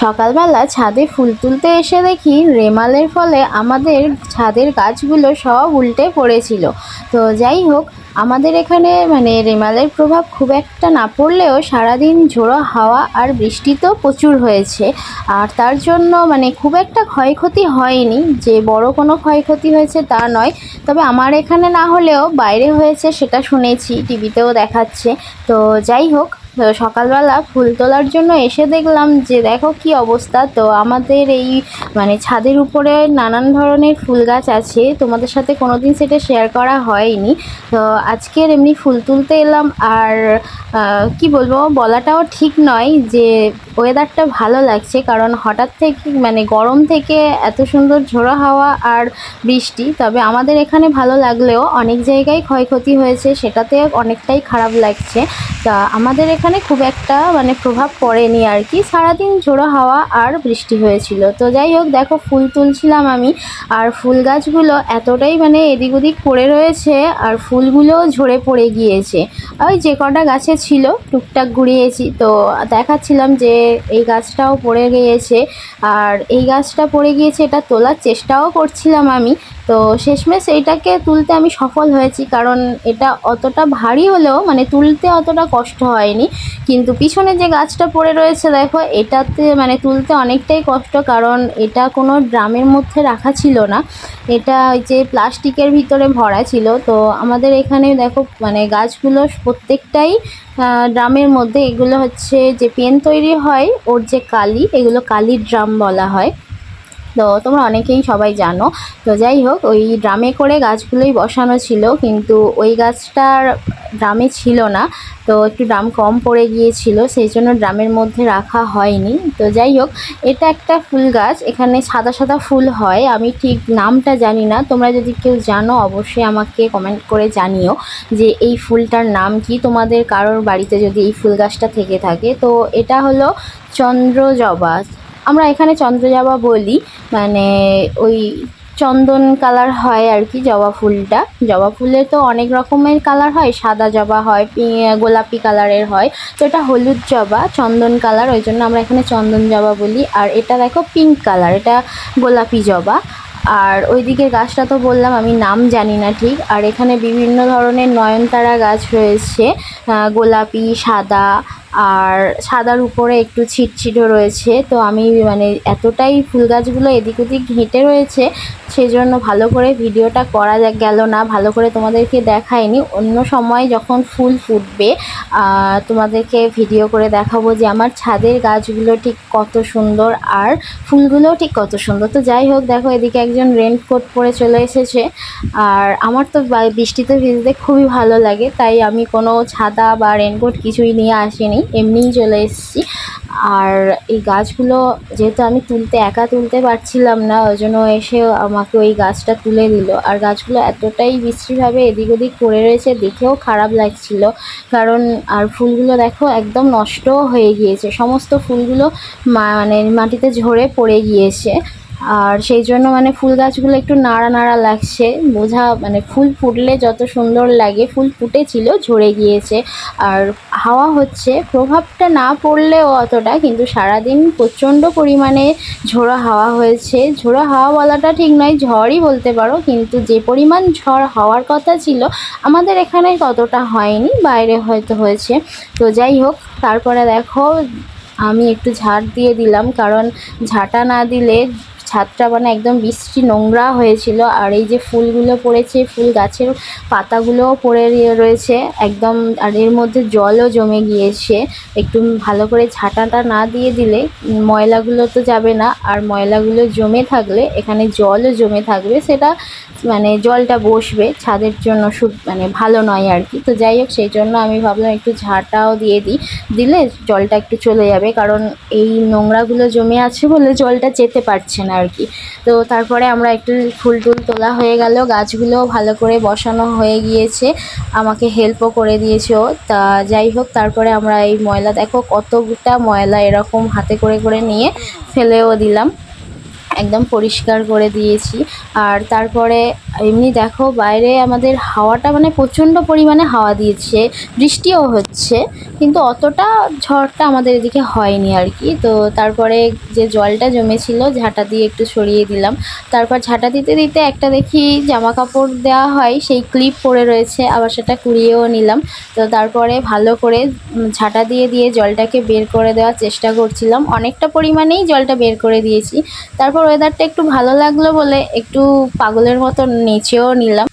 সকালবেলা ছাদে ফুল তুলতে এসে দেখি রেমালের ফলে আমাদের ছাদের গাছগুলো সব উল্টে পড়েছিল। তো যাই হোক, আমাদের এখানে মানে রেমালের প্রভাব খুব একটা না পড়লেও সারাদিন ঝোড়ো হাওয়া আর বৃষ্টি তো প্রচুর হয়েছে। আর তার জন্য মানে খুব একটা ক্ষয়ক্ষতি হয়নি। যে বড় কোনো ক্ষয়ক্ষতি হয়েছে তা নয়। তবে আমার এখানে না হলেও বাইরে হয়েছে সেটা শুনেছি, টিভিতেও দেখাচ্ছে। তো যাই হোক তো সকালবেলা ফুল তোলার জন্য এসে দেখলাম যে, দেখো কি অবস্থা। তো আমাদের এই মানে ছাদের উপরে নানান ধরনের ফুল গাছ আছে। তোমাদের সাথে কোনো দিন সেটা শেয়ার করা হয়নি। তো আজকের এমনি ফুল তুলতে এলাম আর কি বলব, বলাটাও ঠিক নয় যে ওয়েদারটা ভালো লাগছে, কারণ হঠাৎ থেকে মানে গরম থেকে এত সুন্দর ঝোড়ো হাওয়া আর বৃষ্টি, তবে আমাদের এখানে ভালো লাগলেও অনেক জায়গায় ক্ষয়ক্ষতি হয়েছে, সেটাতে অনেকটাই খারাপ লাগছে। তা আমাদের এখানে খুব একটা মানে প্রভাব পড়েনি আর কি, সারাদিন ঝোড়ো হাওয়া আর বৃষ্টি হয়েছিল। তো যাই হোক, দেখো ফুল তুলছিলাম আমি, আর ফুল গাছগুলো এতটাই মানে এদিক ওদিক পড়ে রয়েছে, আর ফুলগুলোও ঝরে পড়ে গিয়েছে। ওই যে কটা গাছে ছিল, টুকটাক ঘুরিয়েছি, তো দেখাচ্ছিলাম যে এই গাছটাও পড়ে গিয়েছে। আর এই গাছটা পড়ে গিয়েছে এটা তোলার চেষ্টাও করছিলাম আমি। তো শেষমেশ এইটাকে তুলতে আমি সফল হয়েছি, কারণ এটা অতটা ভারী হলেও মানে তুলতে অতটা কষ্ট হয়নি। কিন্তু পিছনে যে গাছটা পড়ে রয়েছে, দেখো, এটাতে মানে তুলতে অনেকটাই কষ্ট, কারণ এটা কোনো ড্রামের মধ্যে রাখা ছিল না। এটা ওই যে প্লাস্টিকের ভিতরে ভরা ছিল। তো আমাদের এখানে, দেখো মানে গাছগুলো প্রত্যেকটাই ড্রামের মধ্যে। এগুলো হচ্ছে যে পেন তৈরি হয়, ওর যে কালি, এগুলো কালির ড্রাম বলা হয়। তো তোমরা অনেকেই সবাই জানো। তো যাই হোক, ওই ড্রামে করে গাছগুলোই বসানো ছিল, কিন্তু ওই গাছটার ড্রামে ছিল না। তো একটু ড্রাম কম পড়ে গিয়েছিল, সেই জন্য ড্রামের মধ্যে রাখা হয়নি। তো যাই হোক, এটা একটা ফুল গাছ, এখানে সাদা সাদা ফুল হয়। আমি ঠিক নামটা জানি না, তোমরা যদি কেউ জানো অবশ্যই আমাকে কমেন্ট করে জানিও যে এই ফুলটার নাম কি। তোমাদের কারোর বাড়িতে যদি এই ফুল গাছটা থেকে থাকে, তো এটা হলো চন্দ্রজবা। আমরা এখানে চন্দ্রজবা বলি মানে ওই চন্দন কালার হয় আর কি জবা ফুলটা। জবা ফুলে তো অনেক রকমের কালার হয়, সাদা জবা হয় গোলাপি কালারের হয়। তো এটা হলুদ জবা, চন্দন কালার, ওই জন্য আমরা এখানে চন্দন জবা বলি। আর এটা দেখো পিঙ্ক কালার, এটা গোলাপি জবা। আর ওইদিকে গাছটা তো বললাম, আমি নাম জানি না ঠিক। আর এখানে বিভিন্ন ধরনের নয়নতারা গাছ রয়েছে গোলাপি, সাদা আর সাদার উপরে একটু ছিটছিটও রয়েছে। তো আমি মানে এতটাই ফুল গাছগুলো এদিক ওদিক ঘেঁটে রয়েছে সেই জন্য ভালো করে ভিডিওটা করা গেল না, ভালো করে তোমাদেরকে দেখাইনি। অন্য সময় যখন ফুল ফুটবে তোমাদেরকে ভিডিও করে দেখাবো যে আমার ছাদের গাছগুলো ঠিক কত সুন্দর আর ফুলগুলোও ঠিক কত সুন্দর। তো যাই হোক, দেখো এদিকে একজন রেনকোট পরে চলে এসেছে। আর আমার তো বৃষ্টিতে ভিজতে খুবই ভালো লাগে, তাই আমি কোনো ছাতা বা রেনকোট কিছুই নিয়ে আসিনি। এমনিই চলে এসেছি। আর এই গাছগুলো যেহেতু আমি তুলতে একা তুলতে পারছিলাম না, ওই জন্য এসে আমাকে ওই গাছটা তুলে দিল। আর গাছগুলো এতটাই বিশ্রীভাবে এদিক ওদিক পড়ে রয়েছে, দেখেও খারাপ লাগছিল। কারণ আর ফুলগুলো দেখো একদম নষ্টও হয়ে গিয়েছে। সমস্ত ফুলগুলো মানে মাটিতে ঝরে পড়ে গিয়েছে। আর সেই জন্য মানে ফুল গাছগুলো একটু নাড়া নাড়া লাগছে। বোঝা মানে ফুল ফুটলে যত সুন্দর লাগে, ফুল ফুটেছিল, ঝরে গিয়েছে। আর হাওয়া হচ্ছে, প্রভাবটা না পড়লেও অতটা, কিন্তু সারাদিন প্রচণ্ড পরিমাণে ঝোড়ো হাওয়া হয়েছে। ঝোড়ো হাওয়া বলাটা ঠিক নয়, ঝড়ই বলতে পারো, কিন্তু যে পরিমাণ ঝড় হওয়ার কথা ছিল, আমাদের এখানে ততটা হয়নি, বাইরে হয়তো হয়েছে। তো যাই হোক, তারপরে দেখো, আমি একটু ঝাড় দিয়ে দিলাম, কারণ ঝাঁটা না দিলে ছাদটা মানে একদম বৃষ্টি নোংরা হয়েছিল আর এই যে ফুলগুলো পড়েছে, ফুল গাছের পাতাগুলোও পড়ে রয়েছে, একদম আর এর মধ্যে জলও জমে গিয়েছে। একটু ভালো করে ঝাঁটাটা না দিয়ে দিলে ময়লাগুলো তো যাবে না, আর ময়লাগুলো জমে থাকলে, এখানে জলও জমে থাকবে, সেটা মানে জলটা বসবে ছাদের জন্য সু মানে ভালো নয় আর কি। তো যাই হোক, সেই জন্য আমি ভাবলাম একটু ঝাঁটাও দিয়ে দিই, দিলে জলটা একটু চলে যাবে, কারণ এই নোংরাগুলো জমে আছে বলে জলটা যেতে পারছে না আর কি তো তারপরে আমরা একটু ফুল টুল তোলা হয়ে গেল গাছগুলো ভালো করে বসানো হয়ে গিয়েছে, আমাকে হেল্পও করে দিয়েছে ও। তা যাই হোক, তারপরে আমরা এই ময়লা দেখো কতটা ময়লা এরকম হাতে করে করে নিয়ে ফেলেও দিলাম। একদম পরিষ্কার করে দিয়েছি। আর তারপরে এমনি দেখো বাইরে আমাদের হাওয়াটা মানে প্রচণ্ড পরিমাণে হাওয়া দিয়েছে, বৃষ্টিও হচ্ছে, কিন্তু অতটা ঝড়টা আমাদের এদিকে হয়নি আর কি। তো তারপরে যে জলটা জমেছিল, ঝাঁটা দিয়ে একটু সরিয়ে দিলাম। তারপর ঝাঁটা দিতে দিতে একটা দেখি জামা কাপড় দেওয়া হয়, সেই ক্লিপ পরে রয়েছে, আবার সেটা কুড়িয়েও নিলাম। তো তারপরে ভালো করে ঝাঁটা দিয়ে দিয়ে জলটাকে বের করে দেওয়ার চেষ্টা করছিলাম। অনেকটা পরিমাণেই জলটা বের করে দিয়েছি। তারপর ওয়েদারটা একটু ভালো লাগল বলে একটু পাগলের মতো নেচেও নিলাম।